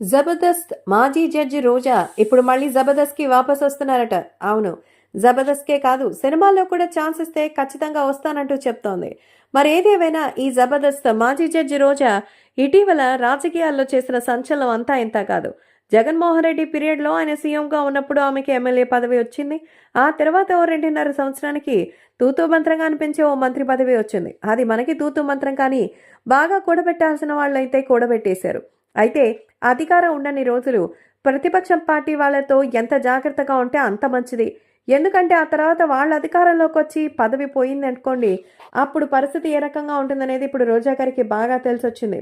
జబర్దస్త్ మాజీ జడ్జి రోజా ఇప్పుడు మళ్ళీ జబర్దస్త్కి వాపస్ వస్తున్నారట. అవును జబర్దస్త్కే కాదు సినిమాల్లో కూడా ఛాన్స్ ఇస్తే ఖచ్చితంగా వస్తానంటూ చెప్తోంది. మరి ఏదేమైనా ఈ జబర్దస్త్ మాజీ జడ్జి రోజా ఇటీవల రాజకీయాల్లో చేసిన సంచలనం అంతా ఇంత కాదు. జగన్మోహన్ రెడ్డి పీరియడ్లో ఆయన సీఎంగా ఉన్నప్పుడు ఆమెకి ఎమ్మెల్యే పదవి వచ్చింది. ఆ తర్వాత ఓ రెండున్నర సంవత్సరానికి తూతూ మంత్రంగా అనిపించే ఓ మంత్రి పదవి వచ్చింది. అది మనకి తూతూ మంత్రం కానీ బాగా కూడబెట్టాల్సిన వాళ్ళైతే కూడబెట్టేశారు. అయితే అధికారం ఉండని రోజులు ప్రతిపక్షం పార్టీ వాళ్ళతో ఎంత జాగ్రత్తగా ఉంటే అంత మంచిది. ఎందుకంటే ఆ తర్వాత వాళ్ళ అధికారంలోకి వచ్చి పదవి పోయింది అనుకోండి అప్పుడు పరిస్థితి ఏ రకంగా ఉంటుందనేది ఇప్పుడు రోజా గారికి బాగా తెలిసొచ్చింది.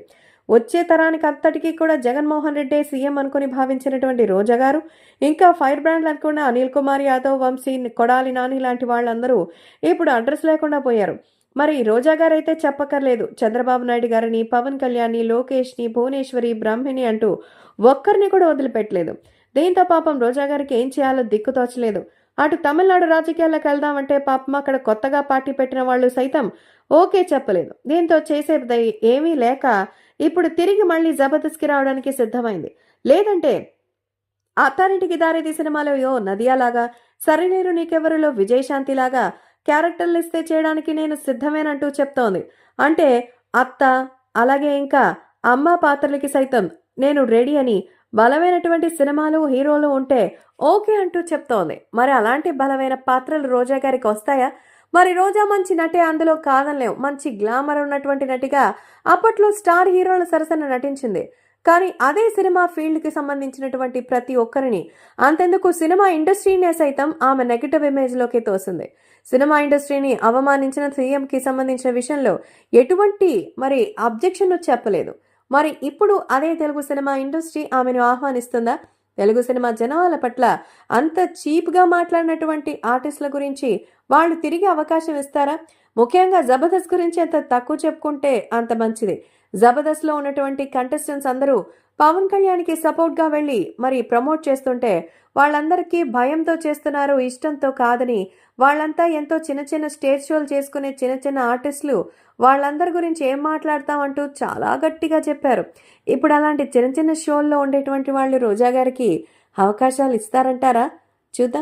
వచ్చే తరానికి అంతటికీ కూడా జగన్మోహన్ రెడ్డి సీఎం అనుకుని భావించినటువంటి రోజా గారు ఇంకా ఫైర్ బ్రాండ్లు అనుకున్న అనిల్ కుమార్ యాదవ్ వంశీ కొడాలి నాని లాంటి వాళ్ళందరూ ఇప్పుడు అడ్రస్ లేకుండా పోయారు. మరి రోజా గారైతే చెప్పక్కర్లేదు. చంద్రబాబు నాయుడు గారిని పవన్ కళ్యాణ్ని లోకేష్ని భువనేశ్వరి బ్రహ్మిణి అంటూ ఒక్కరిని కూడా వదిలిపెట్టలేదు. దీంతో పాపం రోజా గారికి ఏం చేయాలో దిక్కుతోచలేదు అటు తమిళనాడు రాజకీయాల్లోకి వెళ్దామంటే పాపం అక్కడ కొత్తగా పార్టీ పెట్టిన వాళ్ళు సైతం ఓకే చెప్పలేదు. దీంతో చేసేది ఏమీ లేక ఇప్పుడు తిరిగి మళ్ళీ జబర్దస్త్కి రావడానికి సిద్ధమైంది. లేదంటే అత్తారింటికి దారేది సినిమాలో యో నదియాలాగా సరినీరు నీకెవరిలో విజయశాంతిలాగా క్యారెక్టర్లు ఇస్తే చేయడానికి నేను సిద్ధమేనంటూ చెప్తోంది. అంటే అత్త అలాగే ఇంకా అమ్మ పాత్రలకి సైతం నేను రెడీ అని బలమైనటువంటి సినిమాలు హీరోలు ఉంటే ఓకే అంటూ చెప్తోంది. మరి అలాంటి బలమైన పాత్రలు రోజా గారికి వస్తాయా? మరి రోజా మంచి నటే అందులో కాదనలేం. మంచి గ్లామర్ ఉన్నటువంటి నటిగా అప్పట్లో స్టార్ హీరోల సరసన నటించింది. కానీ అదే సినిమా ఫీల్డ్కి సంబంధించినటువంటి ప్రతి ఒక్కరిని అంతెందుకు సినిమా ఇండస్ట్రీనే సైతం ఆమె నెగిటివ్ ఇమేజ్లోకి తోసింది. సినిమా ఇండస్ట్రీని అవమానించిన సీఎంకి సంబంధించిన విషయంలో ఎటువంటి మరి అబ్జెక్షన్ చెప్పలేదు. మరి ఇప్పుడు అదే తెలుగు సినిమా ఇండస్ట్రీ ఆమెను ఆహ్వానిస్తుందా? తెలుగు సినిమా జనాల పట్ల అంత చీప్గా మాట్లాడినటువంటి ఆర్టిస్టుల గురించి వాళ్ళు తిరిగి అవకాశం ఇస్తారా? ముఖ్యంగా జబర్దస్త్ గురించి అంత తక్కువ చెప్పుకుంటే అంత మంచిది. జబర్దస్త్లో ఉన్నటువంటి కంటెస్టెంట్స్ అందరూ పవన్ కళ్యాణ్కి సపోర్ట్గా వెళ్ళి మరి ప్రమోట్ చేస్తుంటే వాళ్ళందరికీ భయంతో చేస్తున్నారు ఇష్టంతో కాదని వాళ్ళంతా ఎంతో చిన్న చిన్న స్టేజ్ షోలు చేసుకునే చిన్న చిన్న ఆర్టిస్టులు వాళ్ళందరి గురించి ఏం మాట్లాడతామంటూ చాలా గట్టిగా చెప్పారు. ఇప్పుడు అలాంటి చిన్న చిన్న షోల్లో ఉండేటువంటి వాళ్ళు రోజా గారికి అవకాశాలు ఇస్తారంటారా? చూద్దాం.